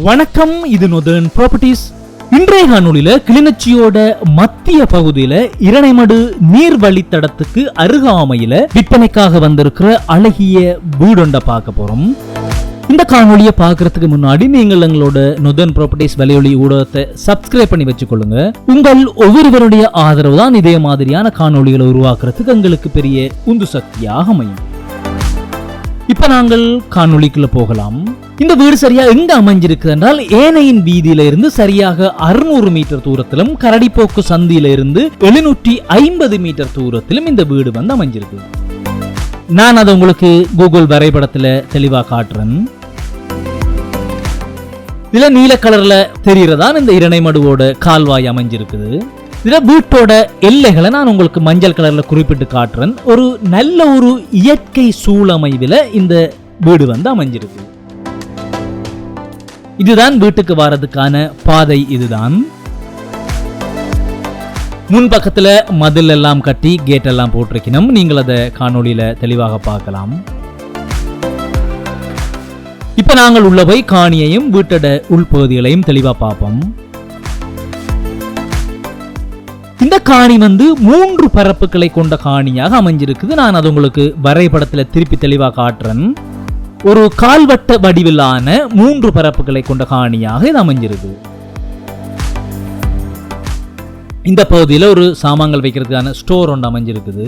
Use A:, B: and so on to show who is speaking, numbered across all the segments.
A: வணக்கம் இது northern properties இன்றைய காணொலியில கிளிநொச்சியோட மத்திய பகுதியில இரணைமடு நீர் வழித்தடத்துக்கு அருகாமையில விற்பனைக்காக வந்திருக்கிற அழகிய வீடொண்ட பார்க்க போறோம். இந்த காணொலியை பார்க்கறதுக்கு முன்னாடி நீங்கள் எங்களோட நொதர்ன் ப்ராப்பர்ட்டிஸ் வலையொலி ஊடகத்தை சப்ஸ்கிரைப் பண்ணி வச்சுக்கொள்ளுங்க. உங்கள் ஒவ்வொருவருடைய ஆதரவு தான் இதே மாதிரியான காணொலிகளை உருவாக்குறதுக்கு எங்களுக்கு பெரிய உந்து சக்தியாக அமையும். இப்ப நாங்கள் காணொளிக்குள்ள போகலாம். இந்த வீடு சரியா எங்க அமைஞ்சிருக்கு என்றால் ஏனையின் வீதியில இருந்து சரியாக அறுநூறு மீட்டர் தூரத்திலும் கரடிப்போக்கு சந்தியில இருந்து எழுநூற்றி ஐம்பது மீட்டர் தூரத்திலும் இந்த வீடு வந்து அமைஞ்சிருக்கு. நான் அதை உங்களுக்கு கூகுள் வரைபடத்துல தெளிவா காட்டுறேன். இதுல நீல கலர்ல தெரியறதான் இந்த இரணைமடுவோட கால்வாய் அமைஞ்சிருக்குது. இதுல வீட்டோட எல்லைகளை நான் உங்களுக்கு மஞ்சள் கலர்ல குறிப்பிட்டு காட்டுறேன். ஒரு நல்ல ஒரு இயற்கை சூழமைவில் இந்த வீடு வந்து அமைஞ்சிருக்கு. இதுதான் வீட்டுக்கு வர்றதுக்கான பாதை இதுதான். முன்பக்கத்துல மதில் எல்லாம் கட்டி கேட் எல்லாம் போட்டிருக்கணும். நீங்கள் அதை காணொளியில தெளிவாக பார்க்கலாம். இப்ப நாங்கள் உள்ள போய் காணியையும் வீட்டோட உள்பகுதிகளையும் தெளிவா பார்ப்போம். இந்த காணி வந்து மூன்று பரப்புகளை கொண்ட காணியாக அமைஞ்சிருக்குது. நான் அது உங்களுக்கு வரைபடத்தில் திருப்பி தெளிவாக காட்டுறேன். ஒரு கால்வட்ட வடிவிலான மூன்று பரப்புகளை கொண்ட காணியாக இது அமைஞ்சிருக்கு இந்த பகுதியில் ஒரு சாமான்கள் வைக்கிறதுக்கான ஸ்டோர் ஒன்று அமைஞ்சிருக்குது.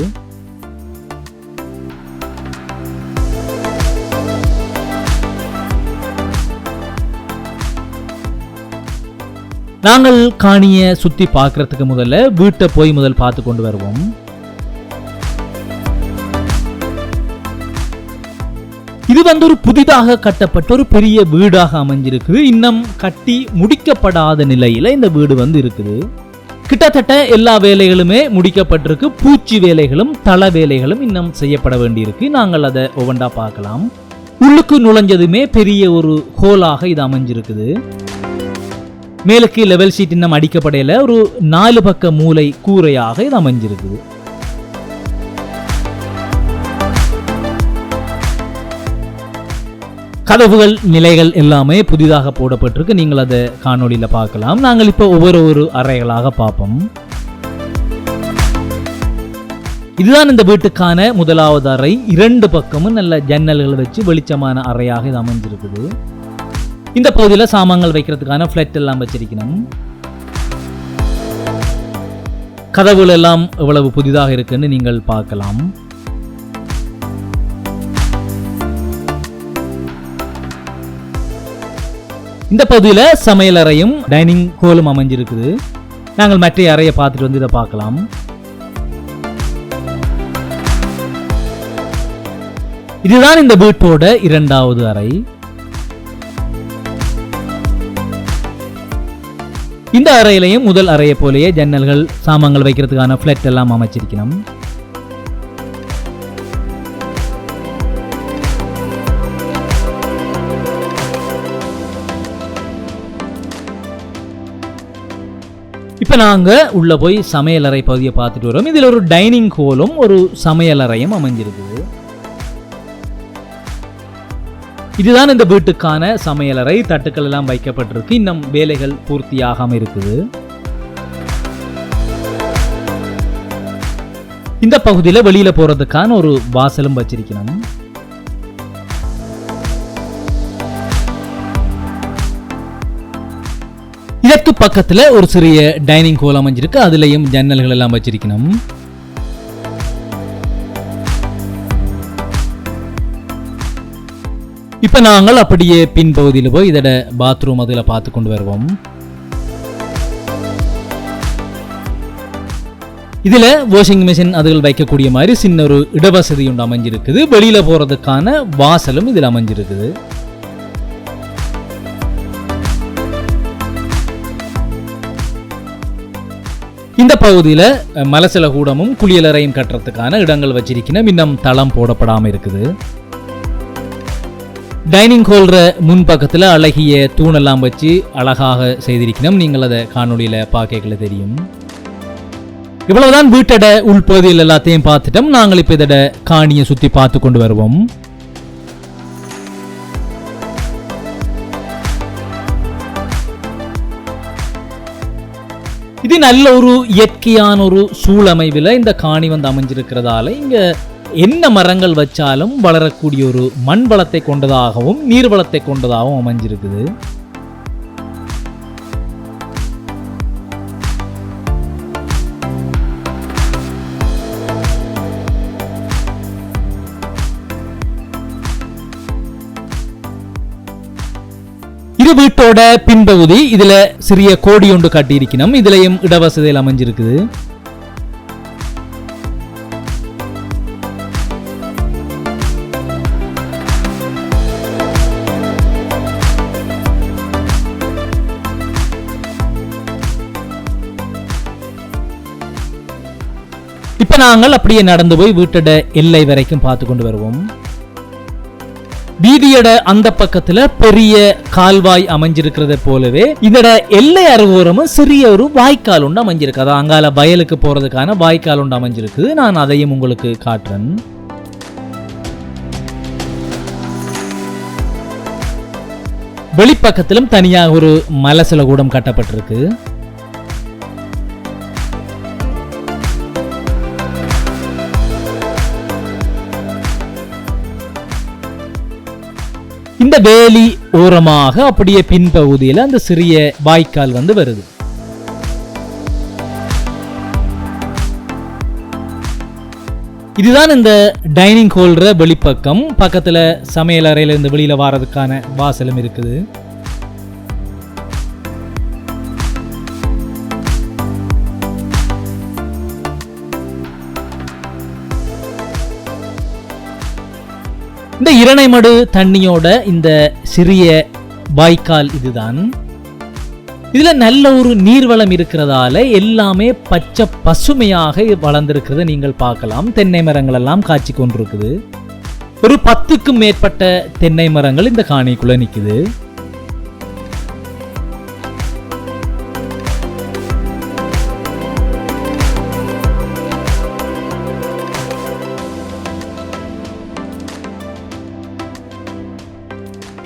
A: நாங்கள் காணியை சுற்றி பார்க்கறதுக்கு முதல்ல வீட்டை போய் முதல் பார்த்து கொண்டு வருவோம். வந்து ஒரு புதிதாக கட்டப்பட்ட ஒரு பெரிய வீடாக அமைஞ்சிருக்குது. இன்னும் கட்டி முடிக்கப்படாத நிலையில இந்த வீடு வந்து இருக்குது. கிட்டத்தட்ட எல்லா வேலைகளுமே முடிக்கப்பட்டிருக்கு. பூச்சி வேலைகளும் தள வேலைகளும் இன்னும் செய்யப்பட வேண்டியிருக்கு. நாங்கள் அதை ஒவ்வொன்றா பார்க்கலாம். உள்ளுக்கு நுழைஞ்சதுமே பெரிய ஒரு ஹோலாக இது அமைஞ்சிருக்குது. மேலுக்கு லெவல் ஷீட் இன்னும் அடிக்கப்படையில ஒரு நாலு பக்க மூலை கூரையாக இது அமைஞ்சிருக்குது. கதவுகள் நிலைகள் எல்லாமே புதிதாக போடப்பட்டிருக்கு. நீங்கள் அதை காணொலியில் பார்க்கலாம். நாங்கள் இப்போ ஒவ்வொரு ஒரு அறைகளாக பார்ப்போம். இதுதான் இந்த வீட்டுக்கான முதலாவது அறை. இரண்டு பக்கமும் நல்ல ஜன்னல்கள் வச்சு வெளிச்சமான அறையாக இது அமைஞ்சிருக்குது. இந்த பகுதியில் சாமான்கள் வைக்கிறதுக்கான ஃப்ளட் எல்லாம் வச்சிருக்கணும். கதவுகள் எல்லாம் எவ்வளவு புதிதாக இருக்குன்னு நீங்கள் பார்க்கலாம். இந்த பகுதியில் சமையல் அறையும் டைனிங் ஹோலும் அமைஞ்சிருக்குது. நாங்கள் மற்ற அறையை பார்த்துட்டு வந்து இதை பார்க்கலாம். இதுதான் இந்த வீட்டோட இரண்டாவது அறை. இந்த அறையிலையும் முதல் அறையை போலயே ஜன்னல்கள் சாமான்கள் வைக்கிறதுக்கான ஃபிளட் எல்லாம் அமைச்சிருக்கணும். இப்போ நாங்கள் உள்ள போய் சமையலறை பகுதியை பார்த்துட்டு வரோம். இதில் ஒரு டைனிங் ஹோலும் ஒரு சமையலறையும் அமைஞ்சிருக்குது. இதுதான் இந்த வீட்டுக்கான சமையலறை தட்டுக்கள் எல்லாம் வைக்கப்பட்டிருக்கு. இன்னும் வேலைகள் பூர்த்தியாகாம இருக்குது. இந்த பகுதியில் வெளியில போறதுக்கான ஒரு வாசலும் வச்சிருக்கணும். இதற்கு பக்கத்துல ஒரு சிறிய டைனிங் ஹோல் அமைஞ்சிருக்கு. அதுலயும் ஜன்னல்கள் எல்லாம் வச்சிருக்கணும். இப்போ நாங்கள் அப்படியே பின்பகுதியில் போய் இதோட பாத்ரூம் அதில் பார்த்து கொண்டு வருவோம். இதுல வாஷிங் மிஷின் அதுகள் வைக்கக்கூடிய மாதிரி சின்ன ஒரு இடவசதி ஒன்று அமைஞ்சிருக்குது. வெளியில போறதுக்கான வாசலும் இதில் அமைஞ்சிருக்குது. இந்த பகுதியில் மலசில கூடமும் குளியலறையும் கட்டுறதுக்கான இடங்கள் வச்சிருக்கணும் இன்னும் தளம் போடப்படாமல் இருக்குது. டைனிங் ஹோல்ற முன்பக்கத்தில் அழகிய தூணெல்லாம் வச்சு அழகாக செய்திருக்கணும் நீங்கள் அதை காணொலியில் பார்க்கல தெரியும். இவ்வளவுதான் வீட்டோட உள்பகுதியில் எல்லாத்தையும் பார்த்துட்டோம். நாங்கள் இப்போ இதோட காணியை சுற்றி பார்த்து கொண்டு வருவோம். இது நல்ல ஒரு இயற்கையான ஒரு சூழமைவில் இந்த காணி வந்து அமைஞ்சிருக்கிறதால இங்கே என்ன மரங்கள் வச்சாலும் வளரக்கூடிய ஒரு மண் வளத்தை கொண்டதாகவும் நீர் வளத்தை கொண்டதாகவும் அமைஞ்சிருக்குது. வீட்டோட பின்பகுதி இதுல சிறிய கோடி ஒன்று காட்டியிருக்கணும். இதுலயும் இடவசதியில் அமைஞ்சிருக்குது. இப்ப நாங்கள் அப்படியே நடந்து போய் வீட்டோட எல்லை வரைக்கும் பார்த்து கொண்டு வருவோம். வீதியோட அந்த பக்கத்துல பெரிய கால்வாய் அமைஞ்சிருக்கிறத போலவே இதோட எல்லை அருகோரமும் சிறிய ஒரு வாய்க்கால் உண்டு அமைஞ்சிருக்கு. அதான் அங்கால வயலுக்கு போறதுக்கான வாய்க்கால் உண்டு அமைஞ்சிருக்கு நான் அதையும் உங்களுக்கு காட்டுறேன். வெளிப்பக்கத்திலும் தனியாக ஒரு மலசில கூடம் கட்டப்பட்டிருக்கு. இந்த வேலி ஓரமாக அப்படியே பின்பகுதியில் அந்த சிறிய வாய்க்கால் வந்து வருது. இதுதான் இந்த டைனிங் ஹோல்ற வெளிப்பக்கம். பக்கத்துல சமையல் அறையில இருந்து வெளியில வாரதுக்கான வாசலும் இருக்குது. இந்த இரணைமடு தண்ணியோட இந்த சிறிய வாய்க்கால் இதுதான். இதுல நல்ல ஒரு நீர்வளம் இருக்கிறதால எல்லாமே பச்சை பசுமையாக வளர்ந்திருக்கிறத நீங்கள் பார்க்கலாம். தென்னை மரங்கள் எல்லாம் காய்ச்சி கொண்டிருக்குது. ஒரு பத்துக்கும் மேற்பட்ட தென்னை மரங்கள் இந்த காணிக்குள்ள நிக்குது.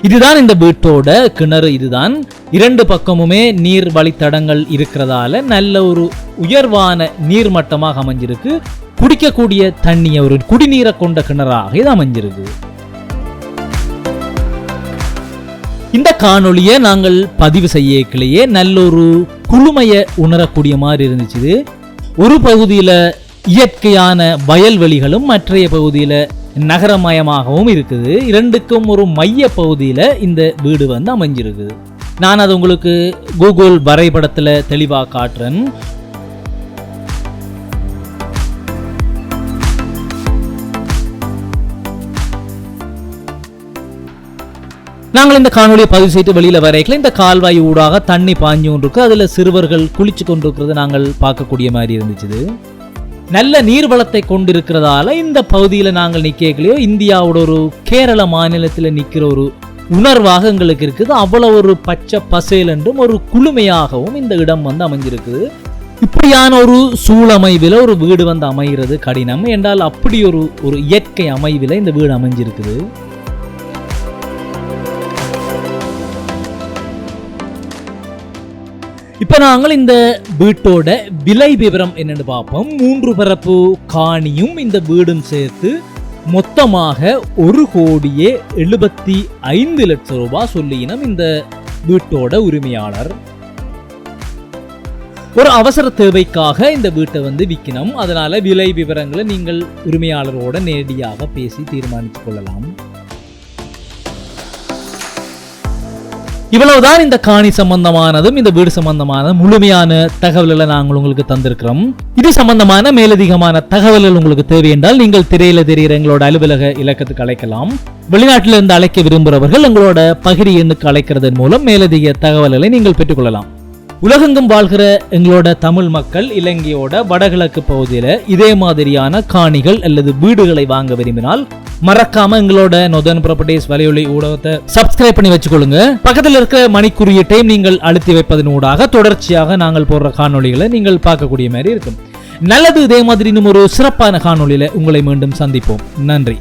A: இதுதான் இந்த வீட்டோட கிணறு இதுதான். இரண்டு பக்கமுமே நீர் வழித்தடங்கள் இருக்கிறதால நல்ல ஒரு உயர்வான நீர்மட்டமாக அமைஞ்சிருக்கு. குடிக்கக்கூடிய தண்ணியை ஒரு குடிநீரை கொண்ட கிணறாக இது அமைஞ்சிருக்கு. இந்த காணொளியை நாங்கள் பதிவு செய்யக்கிலேயே நல்ல ஒரு குளுமையை உணரக்கூடிய மாதிரி இருந்துச்சு ஒரு பகுதியில் இயற்கையான வயல்வெளிகளும் மற்றைய பகுதியில் நகரமயமாகவும் இருக்குது. இரண்டுக்கும் ஒரு மைய பகுதியில் இந்த வீடு வந்து அமைஞ்சிருக்குது நான் அது உங்களுக்கு கூகுள் வரைபடத்தில் தெளிவாக காட்டுறேன். நாங்கள் இந்த காணொலியை பதிவு செய்து வெளியில வரைக்கல இந்த கால்வாய் ஊடாக தண்ணி பாஞ்சு கொண்டிருக்கு. அதுல சிறுவர்கள் குளிச்சு கொண்டிருக்கிறது நாங்கள் பார்க்கக்கூடிய மாதிரி இருந்துச்சு நல்ல நீர்வளத்தை கொண்டிருக்கிறதால இந்த பகுதியில் நாங்கள் நிற்கலையோ இந்தியாவோட ஒரு கேரள மாநிலத்தில் நிற்கிற ஒரு உணர்வாக எங்களுக்கு இருக்குது. அவ்வளோ ஒரு பச்சை பசேல் என்றும் ஒரு குளுமையாகவும் இந்த இடம் வந்து அமைஞ்சிருக்குது இப்படியான ஒரு சூழமைவில் ஒரு வீடு வந்து அமைகிறது கடினம். என்றால் அப்படி ஒரு ஒரு இயற்கை அமைவில் இந்த வீடு அமைஞ்சிருக்குது. இப்போ நாங்கள் இந்த வீட்டோட விலை விவரம் என்னன்னு பார்ப்போம். மூன்று பரப்பு காணியும் இந்த வீடும் சேர்த்து மொத்தமாக ஒரு கோடியே எழுபத்தி ஐந்து லட்சம் ரூபாய் சொல்லினம் இந்த வீட்டோட உரிமையாளர். ஒரு அவசர தேவைக்காக இந்த வீட்டை வந்து விற்கணும். அதனால விலை விவரங்களை நீங்கள் உரிமையாளரோட நேரடியாக பேசி தீர்மானித்துக் கொள்ளலாம். இவ்வளவுதான் இந்த காணி சம்பந்தமானதும் இந்த வீடு சம்பந்தமான முழுமையான தகவல்களை நாங்கள் உங்களுக்கு தந்திருக்கிறோம். இது சம்பந்தமான மேலதிகமான தகவல்கள் உங்களுக்கு தேவை என்றால் நீங்கள் திரையில தெரிகிற எங்களோட அலுவலக இலக்கத்துக்கு அழைக்கலாம். வெளிநாட்டிலிருந்து அழைக்க விரும்புகிறவர்கள் எங்களோட பகிரி எண்ணுக்கு அழைக்கிறதன் மூலம் மேலதிக தகவல்களை நீங்கள் பெற்றுக்கொள்ளலாம். உலகெங்கும் வாழ்கிற எங்களோட தமிழ் மக்கள் இலங்கையோட வடகிழக்கு பகுதியில் இதே மாதிரியான காணிகள் அல்லது வீடுகளை வாங்க விரும்பினால் மறக்காம எங்களோட நொதன் ப்ராப்பர்ட்டிஸ் வலையொலி ஊடகத்தை சப்ஸ்கிரைப் பண்ணி வச்சுக்கொள்ளுங்க. பக்கத்தில் இருக்க டைம் நீங்கள் அழுத்தி வைப்பதன் ஊடாக தொடர்ச்சியாக நாங்கள் போடுற காணொலிகளை நீங்கள் பார்க்கக்கூடிய மாதிரி இருக்கும். நல்லது இதே மாதிரி இன்னும் ஒரு சிறப்பான காணொலியில உங்களை மீண்டும் சந்திப்போம். நன்றி.